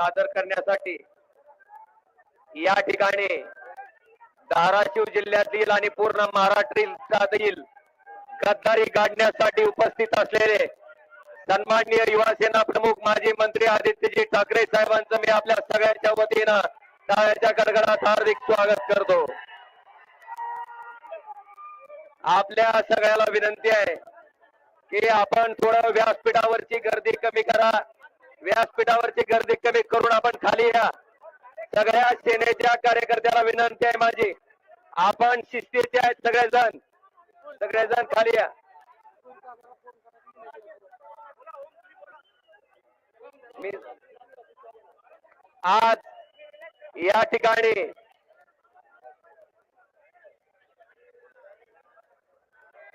सादर करण्यासाठी या ठिकाणी धाराशिव जिल्ह्यातील आणि पूर्ण महाराष्ट्रातील गद्दारी काढण्यासाठी उपस्थित असलेले सन्माननीय युवासेना प्रमुख माजी मंत्री आदित्यजी ठाकरे साहेबांचं मी आपल्या सगळ्यांच्या वतीनं टाळ्याच्या कडकडात हार्दिक स्वागत करतो. आपल्या सगळ्याला विनंती आहे की आपण थोडं व्यासपीठावरची गर्दी कमी करा. व्यासपीठावरची गर्दी कमी करून आपण खाली या. सगळ्या सेनेच्या कार्यकर्त्याला विनंती आहे माझी. आपण शिस्तीचे आहेत सगळेजण. सगळेजण खाली या. मी आज या ठिकाणी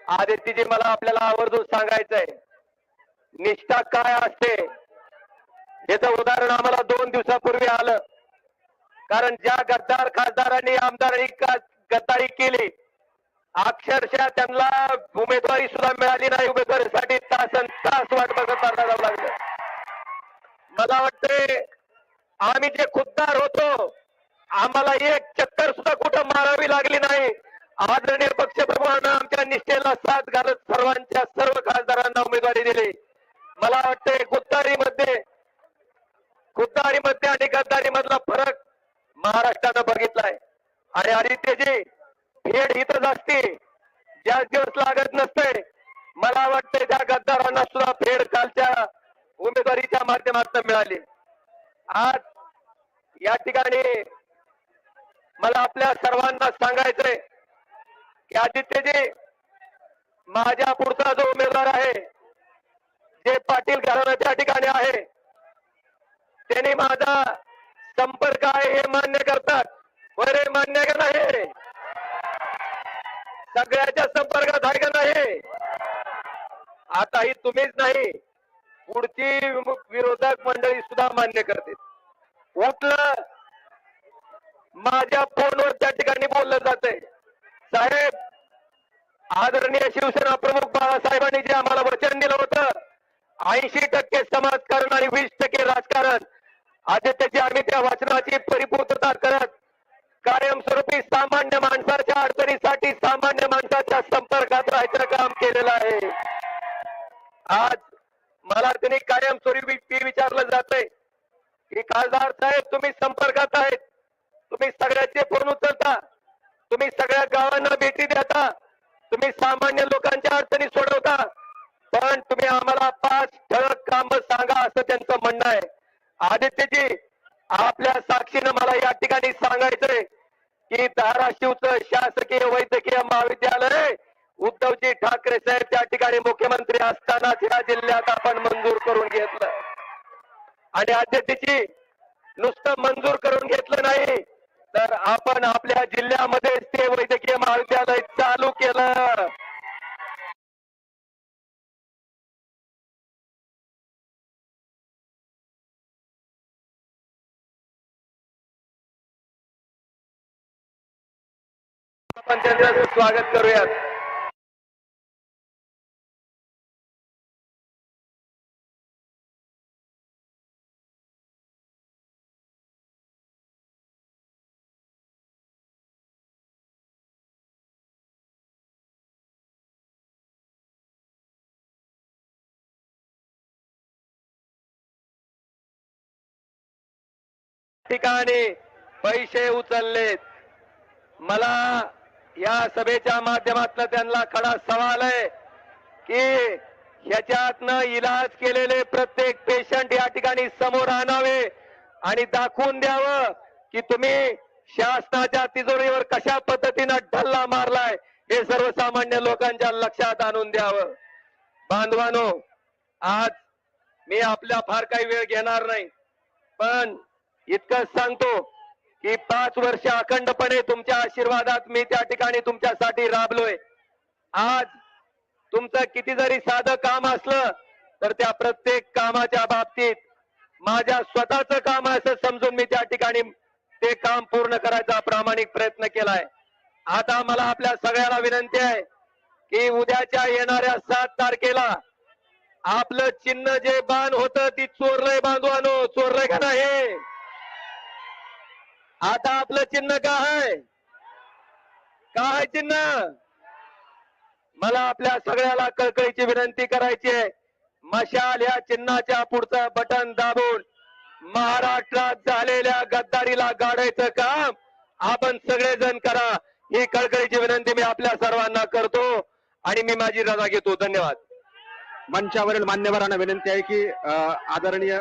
आदित्यजी मला आपल्याला आवर्जून सांगायचंय. निष्ठा काय असते? याचं उदाहरण आम्हाला दोन दिवसापूर्वी आलं. कारण ज्या गद्दार खासदारांनी आमदारांनी गद्दारी केली अक्षरशः त्यांना उमेदवारी सुद्धा मिळाली नाही. उमेदवारीसाठी तासन तास वाट बघत जावं लागलं. मला वाटतंय आम्ही जे खुद्दार होतो आम्हाला एक चक्कर सुद्धा कुठं मारावी लागली नाही. आदरणीय पक्षप्रमुखांना आमच्या निष्ठेला साथ घालत सर्वांच्या सर्व खासदारांना उमेदवारी दिली. मला वाटतंय खुद्दारीमध्ये खुद्दारीमध्ये आणि गद्दारी मधला फरक महाराष्ट्रानं बघितलाय. आणि आदित्यजी भेट इथंच असते ज्याच दिवस लागत नसते. मला वाटतंय त्या गद्दारांना सुद्धा फेड कालच्या उमेदवारीच्या माध्यमातून मिळाली. आज या ठिकाणी मला आपल्या सर्वांना सांगायचंय की आदित्यजी माझ्या पुढचा जो उमेदवार आहे जे पाटील घराणं त्या ठिकाणी त्यांनी माझा संपर्क आहे हे मान्य करतात. बरे मान्य का नाही? सगळ्याच्या संपर्कात आहे का नाही? आता ही तुम्हीच नाही पुढची विरोधक मंडळी सुद्धा मान्य करते उठलं माझ्या फोनवर त्या ठिकाणी बोललं जातंय. साहेब आदरणीय शिवसेना प्रमुख बाळासाहेबांनी जे आम्हाला वचन दिलं होतं ऐंशी टक्के समाजकारण आणि वीस टक्के राजकारण आदित्यजी आम्ही त्या वाचनाची परिपूर्तता करत कायमस्वरूपी सामान्य माणसाच्या अडचणीसाठी सामान्य माणसाच्या संपर्कात राहायचं काम केलेलं आहे. आज मला त्यांनी कायमस्वरूपी ती विचारलं जातंय की खासदार साहेब तुम्ही संपर्कात आहेत. तुम्ही सगळ्याचे फोन उचलता. तुम्ही सगळ्या गावांना भेटी देता. तुम्ही सामान्य लोकांच्या अडचणी सोडवता. पण तुम्ही आम्हाला पाच ठळक काम सांगा असं त्यांचं म्हणणं आहे. आदित्यजी आपल्या साक्षीनं मला या ठिकाणी सांगायचंय की धाराशिवचं शासकीय वैद्यकीय महाविद्यालय उद्धवजी ठाकरे साहेब त्या ठिकाणी मुख्यमंत्री असतानाच या जिल्ह्यात आपण मंजूर करून घेतलं. आणि आदित्यजी नुसतं मंजूर करून घेतलं नाही तर आपण आपल्या जिल्ह्यामध्ये ते वैद्यकीय महाविद्यालय चालू केलं. आपण त्यांचं स्वागत करूयात. ठिकाणी पैसे उचललेत. मला या सभेच्या माध्यमातून त्यांना खडा सवाल आहे की ह्याच्यातनं इलाज केलेले प्रत्येक पेशंट या ठिकाणी समोर आणावे आणि दाखवून द्यावं की तुम्ही शासनाच्या तिजोरीवर कशा पद्धतीनं ढल्ला मारलाय हे सर्वसामान्य लोकांच्या लक्षात आणून द्यावं. बांधवानो आज मी आपला फार काही वेळ घेणार नाही पण इतकंच सांगतो की पाच वर्ष अखंडपणे तुमच्या आशीर्वादात मी त्या ठिकाणी तुमच्यासाठी राबलोय. आज तुमचं किती जरी साधं काम असलं तर त्या प्रत्येक कामाच्या बाबतीत माझ्या स्वतःच काम असं समजून मी त्या ठिकाणी ते काम पूर्ण करायचा प्रामाणिक प्रयत्न केलाय. आता मला आपल्या सगळ्याला विनंती आहे की उद्याच्या येणाऱ्या सात तारखेला आपलं चिन्ह जे बाण होतं ती चोरलंय बांधवानो. चोरलंय का नाही? आता आपलं चिन्ह का आहे? का आहे चिन्ह? मला आपल्या सगळ्याला कळकळीची विनंती करायची आहे. मशाल या चिन्हाच्या पुढचं बटन दाबून महाराष्ट्रात झालेल्या गद्दारीला गाडायचं काम आपण सगळेजण करा. ही कळकळीची विनंती मी आपल्या सर्वांना करतो आणि मी माझी रजा घेतो. धन्यवाद. मंचावरील मान्यवरांना विनंती आहे की आदरणीय